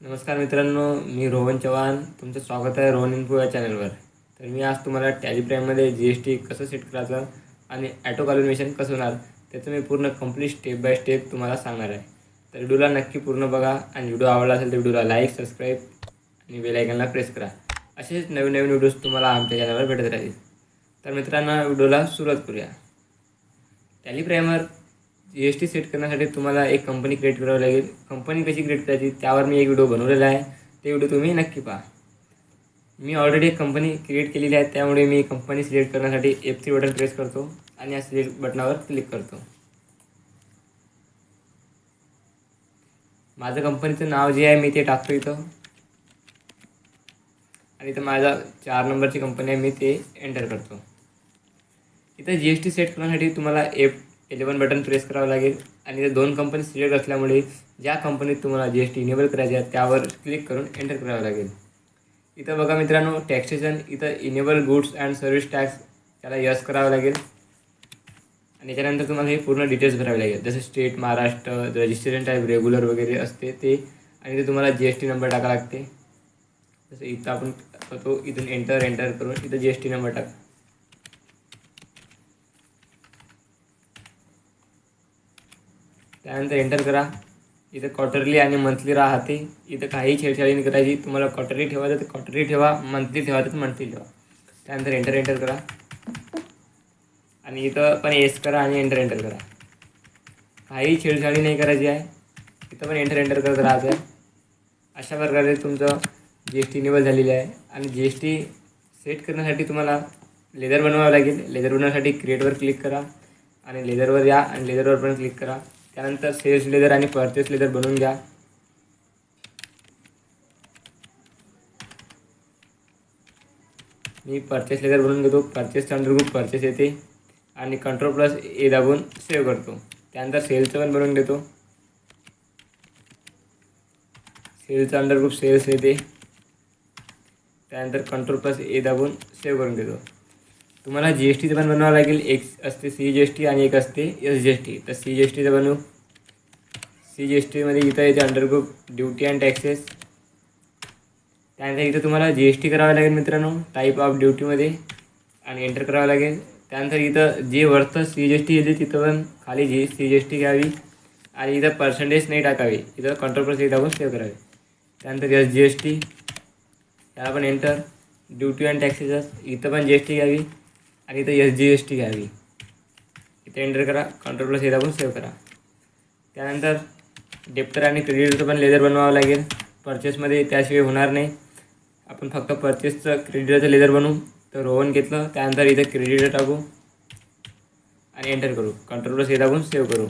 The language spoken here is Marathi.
नमस्कार मित्रांनो मी रोहन चव्हाण. तुमचं स्वागत आहे रोहन इन्फो या चॅनलवर. तर मी आज तुम्हाला टॅली प्राईममध्ये जी एस टी कसं सेट करायचं आणि ॲटो कॅल्क्युलेशन कसं होणार त्याचं मी पूर्ण कंप्लीट स्टेप बाय स्टेप तुम्हाला सांगणार आहे. तर व्हिडिओला नक्की पूर्ण बघा आणि व्हिडिओ आवडला असेल तर व्हिडिओला लाईक सबस्क्राईब आणि बेलायकनला प्रेस करा. असेच नवीन नवीन व्हिडिओज तुम्हाला आमच्या चॅनलवर भेटत राहतील. तर मित्रांनो व्हिडिओला सुरुवात करूया. Tally G S T set करण्यासाठी तुम्हाला एक कंपनी क्रिएट करावी लागेल. कंपनी कशी क्रिएट करायची त्यावर मी एक व्हिडिओ बनवलेला आहे. ते व्हिडिओ तुम्ही नक्की पहा. मी ऑलरेडी एक कंपनी क्रिएट केलेली आहे. त्यामुळे मी कंपनी सिलेक्ट करण्यासाठी एफ थ्री बटन प्रेस करतो आणि या सिलेक्ट बटनावर क्लिक करतो. माझं कंपनीचं नाव जे आहे मी ते टाकतो इथं. आणि इथं माझा चार नंबरची कंपनी आहे मी ते एंटर करतो. इथं जी एस टी सेट करण्यासाठी तुम्हाला एफ इलेवन बटन प्रेस करावं लागेल. आणि त्या दोन कंपनी सिलेक्ट असल्यामुळे ज्या कंपनीत तुम्हाला जी एस टी इनेबल करायचे आहे त्यावर क्लिक करून एंटर करावं लागेल. इथं बघा मित्रांनो टॅक्सेशन इथं enable goods and service tax त्याला यस करावं लागेल. आणि त्याच्यानंतर तुम्हाला हे पूर्ण डिटेल्स भरावे लागेल. जसं state Maharashtra registration type regular वगैरे असते ते. आणि ते तुम्हाला जी एस टी नंबर टाका लागते. जसं इथं आपण करतो इथून एंटर एंटर करून इथं जी एस टी नंबर टाका. त्यानंतर एंटर करा. इथं क्वार्टरली आणि मंथली राहते. इथं काही छेडछाडी नाही करायची. तुम्हाला क्वार्टरली ठेवायचं तर क्वार्टरली ठेवा मंथली ठेवा तर मंथली ठेवा. त्यानंतर एंटर एंटर करा. आणि इथं पण एस करा आणि एंटर एंटर करा. काही छेडछाडी नाही करायची आहे. इथं पण एंटर एंटर करत राहायचं आहे. अशा प्रकारे तुमचं जी एस टी निवड झालेली आहे. आणि जी एस टी सेट करण्यासाठी तुम्हाला लेदर बनवावं लागेल. लेदर बनवण्यासाठी क्रिएटवर क्लिक करा. आणि लेदरवर या आणि लेदरवर पण क्लिक करा. त्यानंतर सेल्स लेदर आणि परचेस लेदर बनवून घ्या. मी परचेस लेदर बनवून घेतो. परचेसचा अंडरग्रुप परचेस येते. आणि कंट्रोल प्लस ए दाबून सेव्ह करतो. त्यानंतर सेलचं पण बनवून घेतो अंडर ग्रुप सेल्स येते. त्यानंतर कंट्रोल प्लस ए दाबून सेव्ह करून घेतो तुम्हाला जी एस टीचं पण बनवावं लागेल एक असते सी जी एस टी आणि एक असते एस जी एस टी तर सी जी एस टीचं बनवू सी जी एस टीमध्ये इथं येते अंडरग्रुप ड्युटी अँड टॅक्सेस त्यानंतर इथं तुम्हाला जी एस टी करावं लागेल मित्रांनो टाईप ऑफ ड्युटीमध्ये आणि एंटर करावं लागेल त्यानंतर इथं जे वरतं सी जी एस टी येते तिथं पण खाली जी सी जी एस टी घ्यावी आणि इथं पर्सेंटेज नाही टाकावी इथं कंट्रोल पर्सेंटेज टाकून सेव्ह करावे त्यानंतर एस जी एस टी त्याला पण एंटर ड्युटी अँड टॅक्सेस इथं पण जी एस टी घ्यावी आणि इथं एस जी एस टी घ्यावी इथे एंटर करा कंट्रोल प्लस हे दाबून सेव्ह करा. त्यानंतर डेप्टर आणि क्रेडिटचं पण लेदर बनवावं लागेल. परचेसमध्ये त्याशिवाय होणार नाही. आपण फक्त परचेसचं क्रेडिटचं लेदर बनवू. तर रोवन घेतलं. त्यानंतर इथं क्रेडिट टाकू. आणि एंटर करू. कंट्रोल प्लस हे दाबून सेव्ह करू.